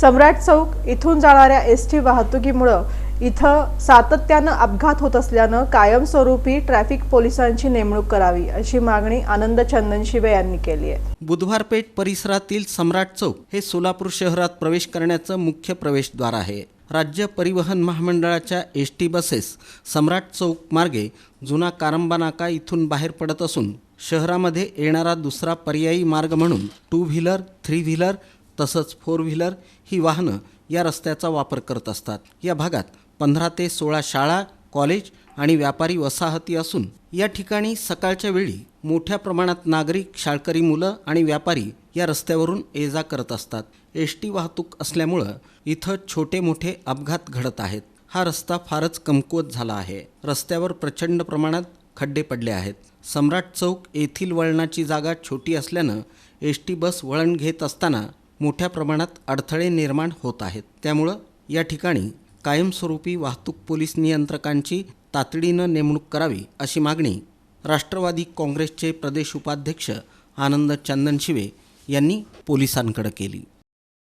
सम्राट चौक इथून जाणाऱ्या S T वाहतुकीमुळं इथं सातत्यानं अपघात होत असल्यानं कायमस्वरूपी ट्रॅफिक पोलिसांची नेमणूक करावी अशी मागणी आनंद चंदन शिवे यांनी केली आहे. बुधवारपेठ परिसरातील सम्राट चौक हे सोलापूर शहरात प्रवेश करण्याचं मुख्य प्रवेशद्वार आहे. राज्य परिवहन महामंडळाच्या S T buses Samrat Chowk मार्गे जुना कारंबा नाका इथून बाहेर पडत असून शहरामध्ये येणारा दुसरा पर्यायी मार्ग म्हणून टू व्हीलर थ्री व्हीलर तसंच फोर व्हीलर ही वाहनं या रस्त्याचा वापर करत असतात. या भागात पंधरा ते सोळा शाळा कॉलेज आणि व्यापारी वसाहती असून या ठिकाणी सकाळच्या वेळी मोठ्या प्रमाणात नागरिक शाळकरी मुलं आणि व्यापारी या रस्त्यावरून ये जा करत असतात. एस टी वाहतूक असल्यामुळं इथं छोटे मोठे अपघात घडत आहेत. हा रस्ता फारच कमकुवत झाला आहे. रस्त्यावर प्रचंड प्रमाणात खड्डे पडले आहेत. सम्राट चौक येथील वळणाची जागा छोटी असल्यानं एस टी बस वळण घेत असताना मोठ्या प्रमाणात अडथळे निर्माण होत आहेत. त्यामुळं या ठिकाणी कायमस्वरूपी वाहतूक पोलीस नियंत्रकांची तातडीनं नेमणूक करावी अशी मागणी राष्ट्रवादी काँग्रेसचे प्रदेश उपाध्यक्ष आनंद चंदनशिवे यांनी पोलिसांकडे केली.